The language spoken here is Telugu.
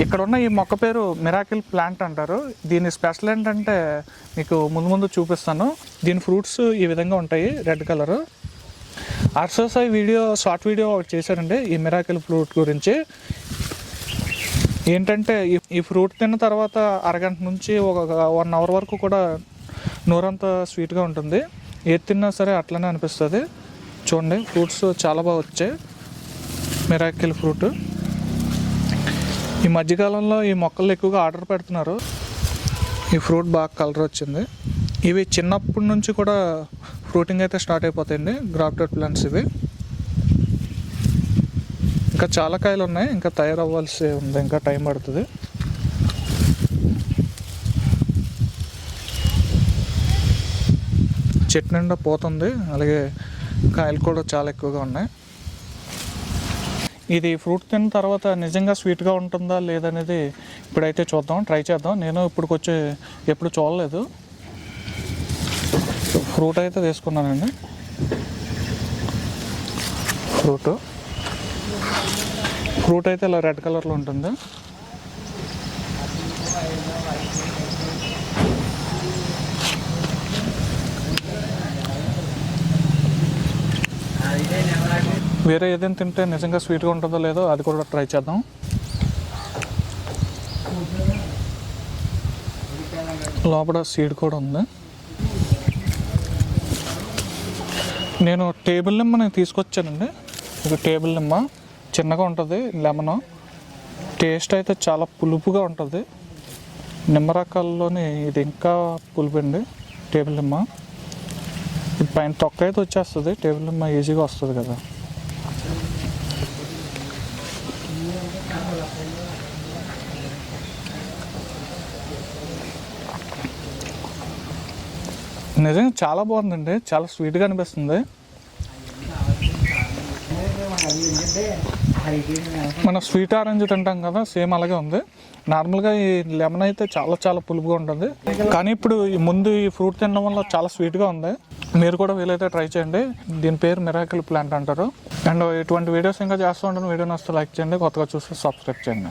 ఇక్కడ ఉన్న ఈ మొక్క పేరు మిరాకిల్ ప్లాంట్ అంటారు. దీని స్పెషల్ ఏంటంటే మీకు ముందు ముందు చూపిస్తాను. దీని ఫ్రూట్స్ ఈ విధంగా ఉంటాయి రెడ్ కలరు. అర్సోసాయి వీడియో షార్ట్ వీడియో ఒకటి చేశారండి ఈ మిరాకిల్ ఫ్రూట్ గురించి. ఏంటంటే ఈ- ఈ ఫ్రూట్ తిన్న తర్వాత అరగంట నుంచి ఒక వన్ అవర్ వరకు కూడా నోరంతా స్వీట్గా ఉంటుంది. ఏది తిన్నా సరే అట్లనే అనిపిస్తుంది. చూడండి ఫ్రూట్స్ చాలా బాగా వచ్చాయి. Miracle fruit. ఈ మధ్యకాలంలో ఈ మొక్కలు ఎక్కువగా ఆర్డర్ పెడుతున్నారు. ఈ ఫ్రూట్ బాగా కలర్ వచ్చింది. ఇవి చిన్నప్పటి నుంచి కూడా ఫ్రూటింగ్ అయితే స్టార్ట్ అయిపోతాయండి. గ్రాఫ్టెడ్ ప్లాంట్స్ ఇవి. ఇంకా చాలా కాయలు ఉన్నాయి. ఇంకా తయారవ్వాల్సి ఉంది. ఇంకా టైం పడుతుంది. చెట్టు నిండా పోతుంది. అలాగే కాయలు కూడా చాలా ఎక్కువగా ఉన్నాయి. ఇది ఫ్రూట్ తిన్న తర్వాత నిజంగా స్వీట్గా ఉంటుందా లేదనేది ఇప్పుడైతే చూద్దాం ట్రై చేద్దాం. నేను ఇప్పటికొచ్చి ఎప్పుడు చూడలేదు. ఫ్రూట్ అయితే తీసుకున్నానండి. ఫ్రూట్. ఫ్రూట్ అయితే ఇలా రెడ్ కలర్లో ఉంటుంది. వేరే ఏదైనా తింటే నిజంగా స్వీట్గా ఉంటుందో లేదో అది కూడా ట్రై చేద్దాం. లోపల సీడ్ కూడా ఉంది. నేను టేబుల్ నిమ్మ నేను తీసుకొచ్చానండి. ఇది టేబుల్ నిమ్మ. చిన్నగా ఉంటుంది లెమన్. టేస్ట్ అయితే చాలా పులుపుగా ఉంటుంది. నిమ్మ రకాల్లోని ఇది ఇంకా పులుపండి టేబుల్ నిమ్మ. ఇది పైన తొక్క అయితే వచ్చేస్తుంది టేబుల్ నిమ్మ ఈజీగా వస్తుంది కదా. నిజంగా చాలా బాగుందండి. చాలా స్వీట్గా అనిపిస్తుంది. మన స్వీట్ ఆరెంజ్ తింటాం కదా సేమ్ అలాగే ఉంది. నార్మల్గా ఈ లెమన్ అయితే చాలా చాలా పులుపుగా ఉంటుంది. కానీ ఇప్పుడు ఈ ముందు ఈ ఫ్రూట్ తినడం వల్ల చాలా స్వీట్గా ఉంది. మీరు కూడా వీలైతే ట్రై చేయండి. దీని పేరు మిరాకిల్ ప్లాంట్ అంటారు. అండ్ ఇటువంటి వీడియోస్ ఇంకా చేస్తూ ఉంటాను వీడియో నచ్చితే లైక్ చేయండి కొత్తగా చూస్తే సబ్స్క్రైబ్ చేయండి.